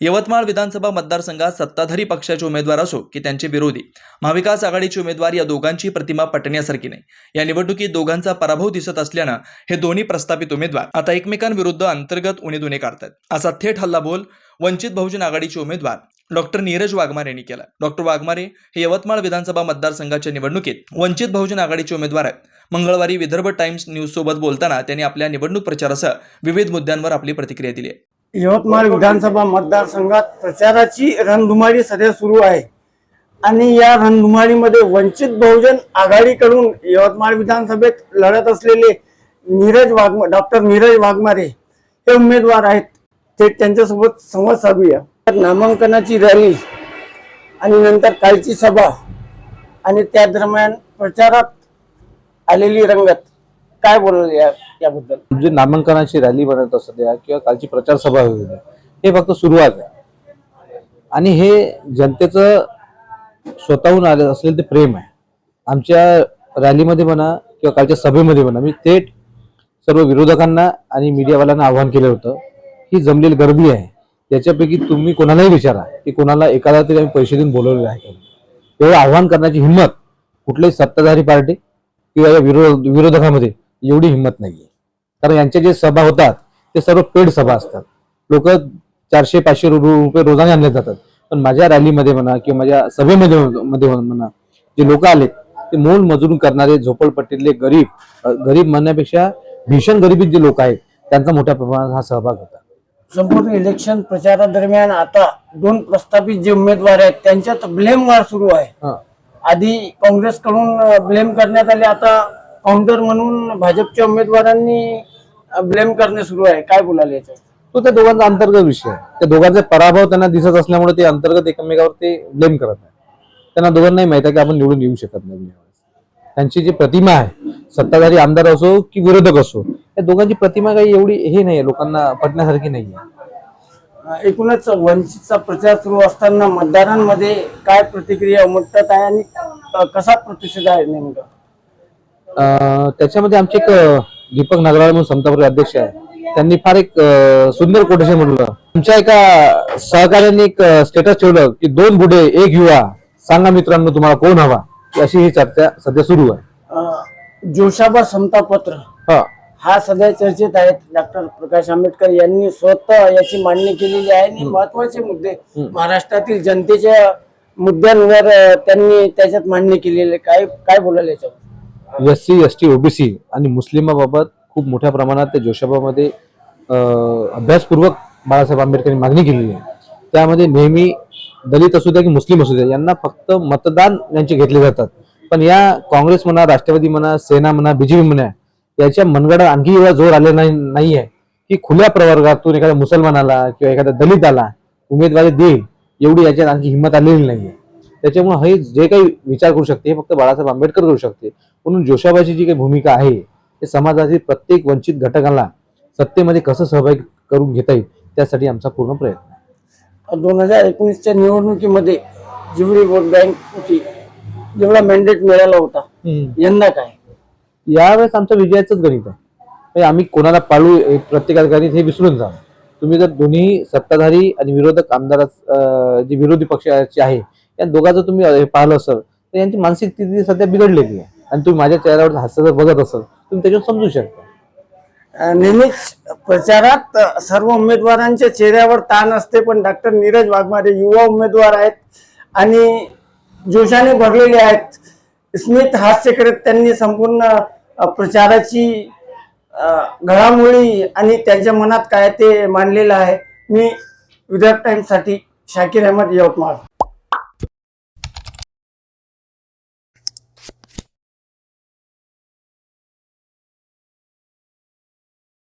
यवतमाळ विधानसभा मतदारसंघात सत्ताधारी पक्षाचे उमेदवार असो की त्यांचे विरोधी महाविकास आघाडीचे उमेदवार या दोघांची प्रतिमा पटण्यासारखी नाही. या निवडणुकीत दोघांचा पराभव दिसत असल्यानं हे दोन्ही प्रस्थापित उमेदवार आता एकमेकांविरुद्ध अंतर्गत उणेदुणे काढतात. असा थेट हल्लाबोल वंचित बहुजन आघाडीचे उमेदवार डॉक्टर नीरज वाघमारे यांनी केला. डॉक्टर वाघमारे हे यवतमाळ विधानसभा मतदारसंघाच्या निवडणुकीत वंचित बहुजन आघाडीचे उमेदवार आहेत. मंगळवारी विदर्भ टाइम्स न्यूज सोबत बोलताना त्यांनी आपल्या निवडणूक प्रचारासह विविध मुद्द्यांवर आपली प्रतिक्रिया दिली आहे. यवतमाळ विधानसभा मतदारसंघात प्रचाराची रणधुमाळी सध्या सुरू आहे. आणि या रणधुमाळीमध्ये वंचित बहुजन आघाडीकडून यवतमाळ विधानसभेत लढत असलेले नीरज वाघ डॉक्टर नीरज वाघमारे हे उमेदवार आहेत. ते त्यांच्यासोबत संवाद साधूया. तर नामांकनाची रॅली आणि नंतर कालची सभा आणि त्या दरम्यान प्रचारात आलेली रंगत. काय बोलले या याबद्दल? जे नामांकनाची रॅली बनत असू द्या किंवा कालची प्रचार सभा होऊ द्या हे फक्त सुरुवात आहे. आणि हे जनतेचं स्वतःहून आलं असलेलं ते प्रेम आहे. आमच्या रॅलीमध्ये म्हणा किंवा कालच्या सभेमध्ये म्हणा मी थेट सर्व विरोधकांना आणि मीडियावाल्यांना आवाहन केलं होतं ही जमलेली गर्दी आहे. याच्यापैकी तुम्ही कोणालाही विचारा की कोणाला एखादा तरी आम्ही पैसे देऊन बोलवलेलं आहे का? एवढं आव्हान करण्याची हिंमत कुठल्याही सत्ताधारी पार्टी किंवा या विरोध विरोधकामध्ये एवढी हिंमत नाहीये. कारण यांच्या जे सभा होतात ते सर्व पेड सभा असतात. लोक चारशे पाचशे रुपये रोजाने आणले जातात. पण माझ्या रॅलीमध्ये म्हणा किंवा माझ्या सभेमध्ये मध्ये म्हणा जे लोक आलेत ते मोल मजुरी करणारे झोपडपट्टीतले गरीब गरीब म्हणण्यापेक्षा भीषण गरिबीत जे लोक आहेत त्यांचा मोठ्या प्रमाणात हा सहभाग होता. संपूर्ण इलेक्शन प्रचारादरम्यान आता दोन प्रस्थापित जे उमेदवार आहेत त्यांच्यात ब्लेम वार सुरू आहे. आधी काँग्रेसकडून ब्लेम करण्यात आले आता काउंटर म्हणून भाजपच्या उमेदवारांनी ब्लेम करणे सुरू आहे. काय बोलाले याच्यात तो त्या दोघांचा अंतर्गत विषय आहे. त्या दोघांचे पराभव त्यांना दिसत असल्यामुळे ते अंतर्गत एकमेकावर ते ब्लेम करत नाही त्यांना दोघांनाही माहीत आहे की आपण निवडून येऊ शकत नाही. त्यांची जी प्रतिमा आहे सत्ताधारी आमदार असो की विरोधक असो या दोघांची प्रतिमा काही एवढी हे नाही लोकांना पटण्यासारखी नाही आहे एकूणच वंचितचा प्रचार सुरू असताना मतदारांमध्ये काय प्रतिक्रिया उमटत आहे आणि कसा प्रतिसाद आहे नेमका? त्याच्यामध्ये आमचे एक दीपक नगराळ म्हणून समतापुरी अध्यक्ष आहे. त्यांनी फार एक सुंदर कोटेशन म्हटलं आमच्या एका सहकार्याने एक स्टेटस ठेवलं की दोन बुढे एक युवा. सांगा मित्रांनो तुम्हाला कोण हवा? अशी ही चर्चा सध्या सुरू आहे. जोशाबा समता पत्र हा. हा सध्या चर्चेत आहेत. डॉक्टर प्रकाश आंबेडकर यांनी स्वतः याची मांडणी केलेली आहे. आणि महत्त्वाचे मुद्दे महाराष्ट्रातील जनतेच्या मुद्द्यांवर त्यांनी त्याच्यात मांडणी केलेली आहे. काय काय बोलायला याच्यावर? S C S T OBC आणि मुस्लिमाबाबत खूप मोठ्या प्रमाणात त्या जोशाबामध्ये अभ्यासपूर्वक बाळासाहेब आंबेडकरांनी मागणी केलेली आहे. त्यामध्ये नेहमी दलित असू द्या की मुस्लिम असू द्या यांना फक्त मतदान यांचे घेतले जातात. पण या काँग्रेस म्हणा राष्ट्रवादी म्हणा सेना म्हणा बीजेपी म्हणा याच्या मनगडा आणखी एवढा जोर आलेला नाही नाही आहे की खुल्या प्रवर्गातून एखाद्या मुसलमानाला किंवा एखाद्या दलिताला उमेदवारी देईल एवढी याच्यात आणखी हिंमत आलेली नाहीये. त्याच्यामुळे हे जे काही विचार करू शकते हे फक्त बाळासाहेब आंबेडकर करू शकते. म्हणून जोशाबाची जी काही भूमिका आहे ते समाजातील प्रत्येक वंचित घटकाला सत्तेमध्ये कसं सहभागी करून घेता येईल त्यासाठी आमचा पूर्ण प्रयत्न दोन हजार एकोणीसच्या निवडणुकीमध्ये जेवढी वोट बँक होती जेवढा मॅन्डेट मिळाला होता यंदा काय? यावेळेस आमचं विजयाचंच गणित आहे. म्हणजे आम्ही कोणाला पाळू प्रत्येकाचं गणित हे विसरून जा तुम्ही जर दोन्ही सत्ताधारी आणि विरोधक आमदार जे विरोधी पक्षाचे आहे या दोघांचं तुम्ही पाहिलं असेल तर यांची मानसिक स्थिती सध्या बिघडलेली आहे. आणि तुम्ही माझ्या चेहऱ्यावर हास्य जर बघत असाल तुम्ही त्याच्यावर समजू शकता. नेहमीच प्रचारात सर्व उमेदवारांच्या चेहऱ्यावर ताण असते पण डॉक्टर नीरज वाघमारे युवा उमेदवार आहेत आणि जोशाने भरलेले आहेत. स्मित हास्य करत त्यांनी संपूर्ण प्रचाराची घडामोडी आणि त्यांच्या मनात काय ते मांडलेलं आहे. मी विदर्भ टाइम्ससाठी शाकिर अहमद यवतमाळ.